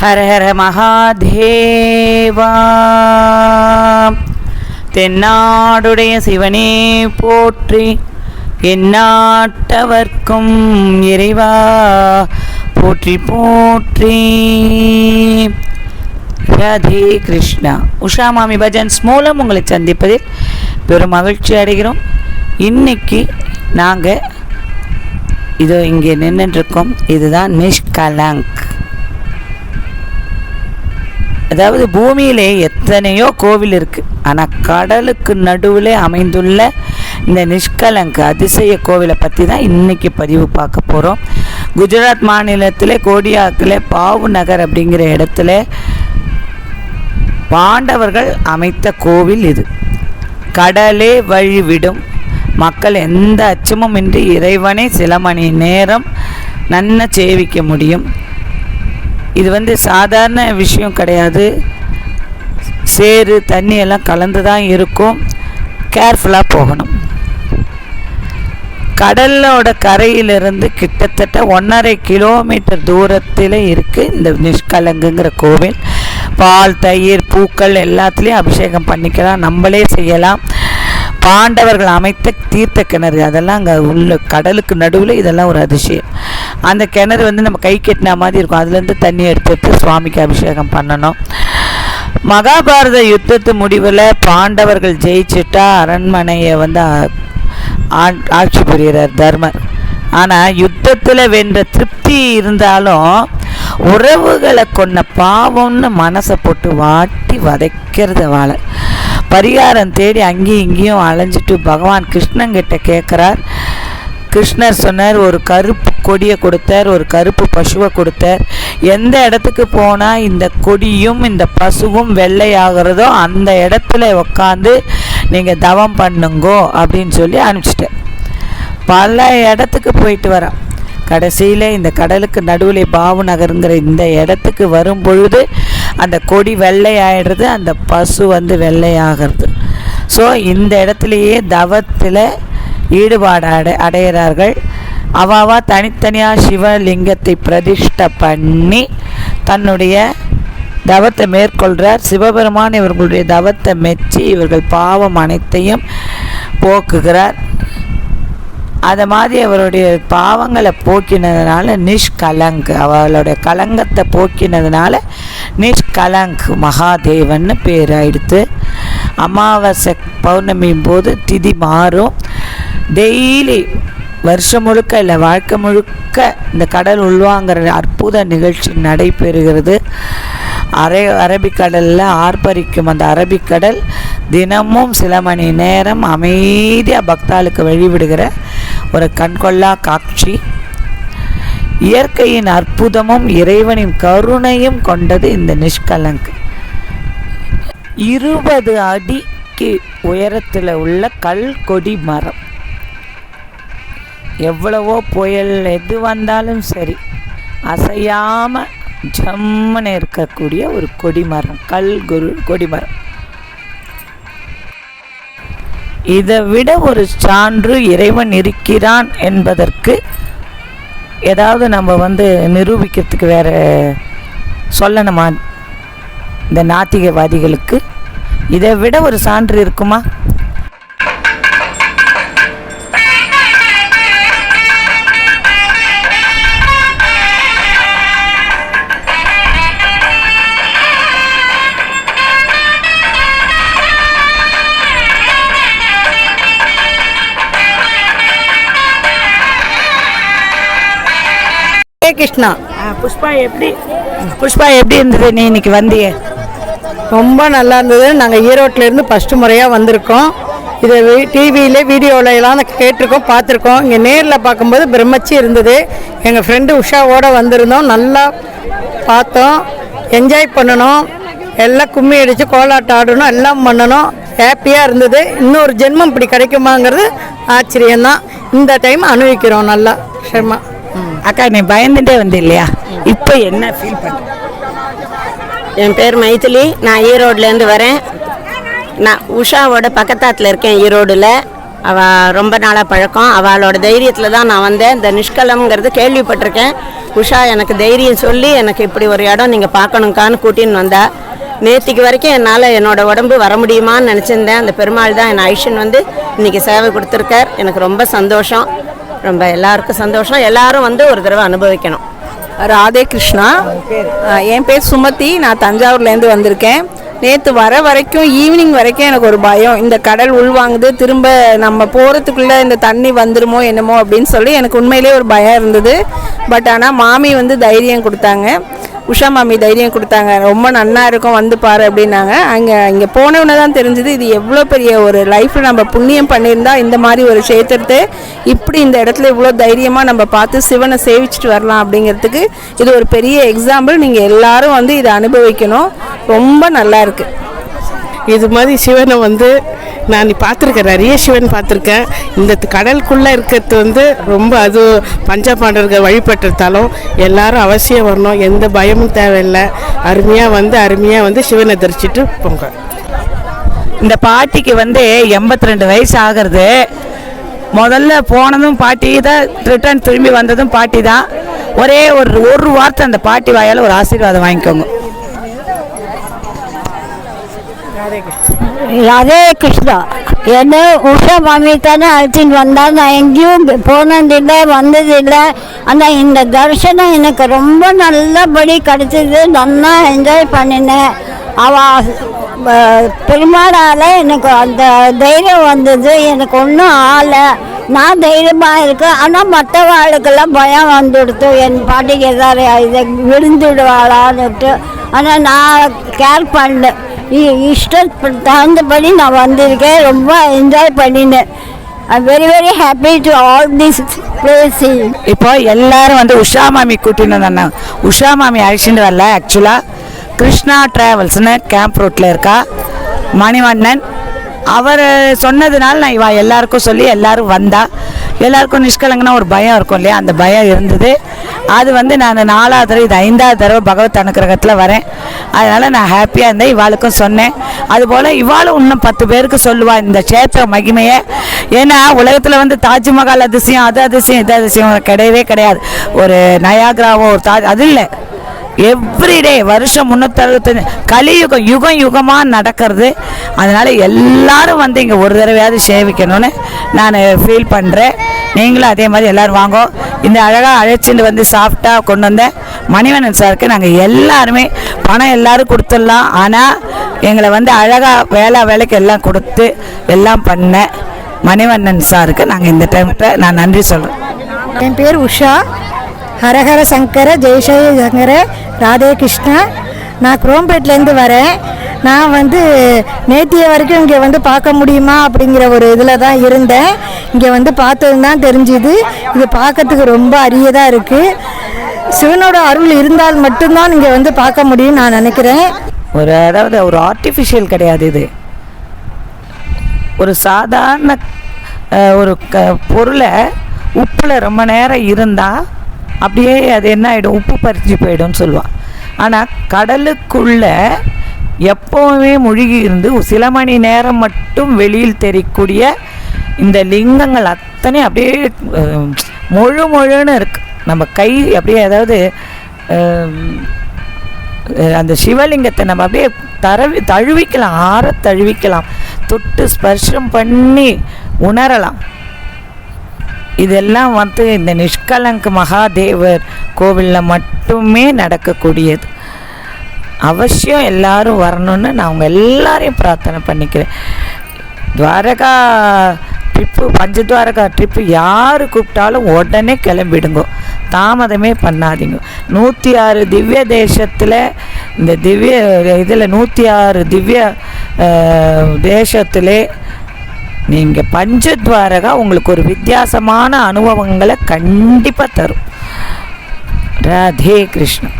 ஹர ஹர மகாதேவா. தென்னாடுடைய சிவனே போற்றி எந்நாட்டவர்க்கும் இறைவா போற்றி போற்றி. ராதே கிருஷ்ணா. உஷா மாமி பஜன்ஸ் மூலம் உங்களை சந்திப்பதில் பெரும் மகிழ்ச்சி அடைகிறோம். இன்னைக்கு நாங்கள் இதோ இங்கே நின்றுட்டுருக்கோம் இதுதான் மிஷ்கலாங்க் அதாவது பூமியிலே எத்தனையோ கோவில் இருக்குது ஆனால் கடலுக்கு நடுவில் அமைந்துள்ள இந்த நிஷ்கலங்க அதிசய கோவிலை பற்றி தான் இன்றைக்கி பதிவு பார்க்க போகிறோம் குஜராத் மாநிலத்தில் கோடியாக்கில் பாவு நகர் அப்படிங்கிற இடத்துல பாண்டவர்கள் அமைத்த கோவில் இது. கடலே வழிவிடும். மக்கள் எந்த அச்சமும் இன்றி இறைவனை சில மணி நேரம் நன்ன சேவிக்க முடியும். இது வந்து சாதாரண விஷயம் கிடையாது. சேறு தண்ணி எல்லாம் கலந்து தான் இருக்கும். கேர்ஃபுல்லாக போகணும். கடலோட கரையிலிருந்து கிட்டத்தட்ட ஒன்றரை கிலோமீட்டர் தூரத்தில் இருக்குது இந்த நிஷ்கலங்குங்கிற கோவில். பால் தயிர் பூக்கள் எல்லாத்துலேயும் அபிஷேகம் பண்ணிக்கலாம். நம்மளே செய்யலாம். பாண்டவர்கள் அமைத்த தீர்த்த கிணறு. அதெல்லாம் அங்கே உள்ள கடலுக்கு நடுவில் இதெல்லாம் ஒரு அதிசயம். அந்த கிணறு வந்து நம்ம கை கெட்டின மாதிரி இருக்கும். அதுலேருந்து தண்ணி எடுத்து எடுத்து சுவாமிக்கு அபிஷேகம் பண்ணணும். மகாபாரத யுத்தத்து முடிவில் பாண்டவர்கள் ஜெயிச்சுட்டா அரண்மனையை வந்து ஆட்சி புரிகிறார் தர்மர். ஆனால் யுத்தத்தில் வென்ற திருப்தி இருந்தாலும் உறவுகளை கொன்ன பாவம்னு மனசை போட்டு வாட்டி வதைக்கிறது வாழை பரிகாரம் தேடி அங்கேயும் இங்கேயும் அலைஞ்சிட்டு பகவான் கிருஷ்ணங்கிட்ட கேட்குறார் கிருஷ்ணர் சொன்னார் ஒரு கருப்பு கொடியை கொடுத்தார் ஒரு கருப்பு பசுவை கொடுத்தார். எந்த இடத்துக்கு போனால் இந்த கொடியும் இந்த பசுவும் வெள்ளையாகிறதோ அந்த இடத்துல உக்காந்து நீங்கள் தவம் பண்ணுங்கோ அப்படின்னு சொல்லி அனுப்பிச்சிட்டேன் பல இடத்துக்கு போயிட்டு வரோம் கடைசியில் இந்த கடலுக்கு நடுவில் பாவு நகருங்கிற இந்த இடத்துக்கு வரும் பொழுது அந்த கொடி வெள்ளை ஆகிடுறது அந்த பசு வந்து வெள்ளையாகிறது. ஸோ இந்த இடத்துலையே தவத்தில் ஈடுபாடு அடை அடைகிறார்கள். அவாவா தனித்தனியாக சிவலிங்கத்தை பிரதிஷ்ட பண்ணி தன்னுடைய தவத்தை மேற்கொள்கிறார் சிவபெருமான் இவர்களுடைய தவத்தை மெச்சி இவர்கள் பாவம் அனைத்தையும் போக்குகிறார். அதை மாதிரி அவருடைய பாவங்களை போக்கினதுனால நிஷ்கலங்க் அவளுடைய கலங்கத்தை போக்கினதுனால நிஷ்கலங்க் மகாதேவன்னு பேர் ஆயிடுத்து அமாவாசை பௌர்ணமியும் போது திதி மாறும். டெய்லி வருஷம் முழுக்க இல்லை வாழ்க்கை முழுக்க இந்த கடல் உள்வாங்கிற அற்புத நிகழ்ச்சி நடைபெறுகிறது. அரை அரபிக்கடலில் ஆர்ப்பரிக்கும் அந்த அரபிக்கடல் தினமும் சில மணி நேரம் அமைதியாக பக்தாளுக்கு வழிவிடுகிற ஒரு கண்கொள்ளா காட்சி. இயற்கையின் அற்புதமும் இறைவனின் கருணையும் கொண்டது இந்த நிஷ்கலங்கு. இருபது அடிக்கு உயரத்தில் உள்ள கல்கொடி மரம். எவ்வளவோ புயல் எது வந்தாலும் சரி அசையாம ஜம்முன்னு இருக்கக்கூடிய ஒரு கொடிமரம் கல் குரு கொடிமரம். இதை விட ஒரு சான்று இறைவன் இருக்கிறான் என்பதற்கு ஏதாவது நம்ம வந்து நிரூபிக்கிறதுக்கு வேற சொல்லணுமா? இந்த நாத்திகவாதிகளுக்கு இதை விட ஒரு சான்று இருக்குமா? ஹரே கிருஷ்ணா புஷ்பா எப்படி? புஷ்பா எப்படி இருந்தது நீ இன்னைக்கு வந்தியே? ரொம்ப நல்லா இருந்தது. நாங்கள் ஈரோட்டிலேருந்து ஃபஸ்ட்டு முறையாக வந்திருக்கோம். இதை டிவியில் வீடியோவில் எல்லாம் கேட்டிருக்கோம் பார்த்துருக்கோம். இங்கே நேரில் பார்க்கும்போது பிரம்மச்சி இருந்தது. எங்கள் ஃப்ரெண்டு உஷாவோட வந்திருந்தோம். நல்லா பார்த்தோம். என்ஜாய் பண்ணணும். எல்லாம் கும்மி அடித்து கோலாட்டம் ஆடணும். எல்லாம் பண்ணணும். ஹாப்பியாக இருந்தது. இன்னொரு ஜென்மம் இப்படி கிடைக்குமாங்கிறது ஆச்சரியம்தான். இந்த டைம் அனுபவிக்கிறோம் நல்லா. ஷர்மா. அக்கா நீ பயந்துட்டே வந்து இல்லையா இப்போ என்ன ஃபீல் பண்ண? என் பேர் மைதிலி. நான் ஈரோட்லேருந்து வரேன். நான் உஷாவோட பக்கத்தாத்தில் இருக்கேன் ஈரோடில். அவள் ரொம்ப நாளாக பழக்கம். அவளோட தைரியத்தில் தான் நான் வந்தேன். இந்த நிஷ்கலம்ங்கிறது கேள்விப்பட்டிருக்கேன். உஷா எனக்கு தைரியம் சொல்லி எனக்கு இப்படி ஒரு இடம் நீங்கள் பார்க்கணுங்கான்னு கூட்டின்னு வந்தா. நேத்திக்கு வரைக்கும் என்னால் என்னோட உடம்பு வர முடியுமான்னு நினச்சிருந்தேன். அந்த பெருமாள் தான் என் ஐஷன் வந்து இன்னைக்கு சேவை கொடுத்துருக்கார். எனக்கு ரொம்ப சந்தோஷம். ரொம்ப எல்லாருக்கும் சந்தோஷம். எல்லாரும் வந்து ஒரு தடவை அனுபவிக்கணும். ராதே கிருஷ்ணா. என் பேர் சுமதி. நான் தஞ்சாவூர்லேருந்து வந்திருக்கேன். நேற்று வர வரைக்கும் ஈவினிங் வரைக்கும் எனக்கு ஒரு பயம். இந்த கடல் உள்வாங்குது திரும்ப நம்ம போகிறதுக்குள்ளே இந்த தண்ணி வந்துருமோ என்னமோ அப்படின்னு சொல்லி எனக்கு உண்மையிலேயே ஒரு பயம் இருந்தது. பட் ஆனால் மாமி வந்து தைரியம் கொடுத்தாங்க. உஷா மாமி தைரியம் கொடுத்தாங்க. ரொம்ப நன்னா இருக்கும் வந்து பாரு அப்படின்னாங்க. அங்கே இங்கே போனவொன்னே தான் தெரிஞ்சுது இது எவ்வளோ பெரிய ஒரு லைஃப்பில் நம்ம புண்ணியம் பண்ணியிருந்தா இந்த மாதிரி ஒரு க்ஷேத்திரத்தை இப்படி இந்த இடத்துல இவ்வளோ தைரியமாக நம்ம பார்த்து சிவனை சேவிச்சுட்டு வரலாம் அப்படிங்கிறதுக்கு இது ஒரு பெரிய எக்ஸாம்பிள் நீங்கள் எல்லாரும் வந்து இதை அனுபவிக்கணும். ரொம்ப நல்லா இருக்குது இது மாதிரி சிவனை வந்து நான் பார்த்துருக்கேன் நிறைய சிவன் பார்த்துருக்கேன். இந்த கடலுக்குள்ளே இருக்கிறது வந்து ரொம்ப அது பஞ்சபாண்டவர்கள் வழிபட்ட தலம் எல்லாரும் அவசியம் வரணும் எந்த பயமும் தேவையில்லை. அருமையாக வந்து அருமையாக வந்து சிவனை தரிசிட்டு போங்க. இந்த பாட்டிக்கு வந்து எண்பத்தி ரெண்டு வயசு ஆகிறது. முதல்ல போனதும் பாட்டி தான் ரிட்டர்ன் திரும்பி வந்ததும் பாட்டி தான். ஒரே ஒரு ஒரு வார்த்தை அந்த பாட்டி வாயால் ஒரு ஆசீர்வாதம் வாங்கிக்கோங்க. ராதே கிருஷ்ணா. என்ன உஷா மாமி தானே அழைச்சிட்டு வந்தா நான் எங்கேயும் போனதில்லை வந்ததில்லை. ஆனால் இந்த தரிசனம் எனக்கு ரொம்ப நல்லபடி கிடைச்சது. நல்லா என்ஜாய் பண்ணினேன். அவ பெருமாளால் எனக்கு அந்த தைரியம் வந்தது. எனக்கு ஒன்றும் ஆளை நான் தைரியமாக இருக்கேன். ஆனால் மற்றவாளுக்கெல்லாம் பயம் வந்துடுத்து. என் பாட்டிக்கு எதாவது இதை விழுந்துடுவாளான்னுட்டு. ஆனால் நான் கேர் பண்ணேன் இஷ்டத்துக்கு தகுந்தபடி நான் வந்திருக்கேன். ரொம்ப என்ஜாய் பண்ணினேன். I very very happy to all this place இப்போ எல்லாரும் வந்து உஷா மாமி கூட்டின்னு வந்தாங்க. உஷா மாமி அழைச்சிட்டு வரல ஆக்சுவலாக கிருஷ்ணா ட்ராவல்ஸ்னு கேம்ப் ரோட்டில் இருக்கா. மணிவண்ணன் அவர் சொன்னதுனால நான் இவா எல்லாருக்கும் சொல்லி எல்லாரும் வந்தா. எல்லாருக்கும் நிஷ்கலங்கன்னா ஒரு பயம் இருக்கும் இல்லையா? அந்த பயம் இருந்தது. அது வந்து நான் நாலாவது தடவை இது ஐந்தாவது தடவை பகவத் அனுக்கிரகத்தில் வரேன். அதனால் நான் ஹாப்பியாக இருந்தேன் இவாளுக்கும் சொன்னேன். அதுபோல் இவாளும் இன்னும் பத்து பேருக்கு சொல்லுவாள் இந்த க்ஷேத்திர மகிமையை. ஏன்னா உலகத்தில் வந்து தாஜ்மஹால் அதிசயம் அது அதிசயம் இது அதிசயம் கிடையவே கிடையாது. ஒரு நயாகிராவோ ஒரு தாஜ் அது இல்லை. எவ்ரிடே வருஷம் முந்நூற்றறுபத்தஞ்சு கலியுகம் யுகம் யுகமாக நடக்கிறது. அதனால் எல்லாரும் வந்து இங்கே ஒரு தடவையாவது சேவிக்கணும்னு நான் ஃபீல் பண்ணுறேன் நீங்களும் அதே மாதிரி எல்லோரும் வாங்கோ. இந்த அழகாக அழைச்சிட்டு வந்து சாஃப்டாக கொண்டு வந்தேன் மணிவண்ணன் சாருக்கு நாங்கள் எல்லாருமே பணம் எல்லாரும் கொடுத்துடலாம். ஆனால் எங்களை வந்து அழகாக வேலை வேலைக்கு எல்லாம் கொடுத்து எல்லாம் பண்ண மணிவண்ணன் சாருக்கு நாங்கள் இந்த டைம்கிட்ட நான் நன்றி சொல்கிறேன் என் பேர் உஷா. ஹரஹர சங்கர ஜெய்சய சங்கர ராதே கிருஷ்ணா. நான் குரோம்பேட்லேருந்து வரேன். நான் வந்து நேத்திய வரைக்கும் இங்கே வந்து பார்க்க முடியுமா அப்படிங்கிற ஒரு இதில் தான் இருந்தேன். இங்கே வந்து பார்த்தது தான் தெரிஞ்சுது. இது பார்க்கறதுக்கு ரொம்ப அரியதாக இருக்குது சிவனோட அருள் இருந்தால் மட்டும்தான் இங்கே வந்து பார்க்க முடியும் நான் நினைக்கிறேன். ஒரு அதாவது ஒரு ஆர்டிஃபிஷியல் கிடையாது இது. ஒரு சாதாரண ஒரு க பொருளை உப்பில் ரொம்ப நேரம் இருந்தால் அப்படியே அது என்ன ஆகிடும் உப்பு பறிச்சு போயிடும்னு சொல்லுவான். ஆனால் கடலுக்குள்ளே எப்போவுமே முழுகி இருந்து சில மணி நேரம் மட்டும் வெளியில் தெரியக்கூடிய இந்த லிங்கங்கள் அத்தனை அப்படியே முழு முழுன்னு இருக்கு. நம்ம கை அப்படியே அதாவது அந்த சிவலிங்கத்தை நம்ம அப்படியே தரவி தழுவிக்கலாம் ஆற தழுவிக்கலாம். தொட்டு ஸ்பர்ஷம் பண்ணி உணரலாம். இதெல்லாம் வந்து இந்த நிஷ்கலங்க மகாதேவர் கோவிலில் மட்டுமே நடக்கக்கூடியது. அவசியம் எல்லாரும் வரணும்னு நான் அவங்க எல்லாரையும் பிரார்த்தனை பண்ணிக்கிறேன். துவாரகா ட்ரிப்பு பஞ்சத்வாரகா ட்ரிப்பு யார் கூப்பிட்டாலும் உடனே கிளம்பிடுங்க. தாமதமே பண்ணாதீங்க. நூற்றி ஆறு திவ்ய தேசத்தில் இந்த திவ்ய இதில் நூற்றி ஆறு திவ்ய தேசத்திலே நீங்கள் பஞ்சத்வாரகா உங்களுக்கு ஒரு வித்தியாசமான அனுபவங்களை கண்டிப்பாக தரும். ராதே கிருஷ்ணன்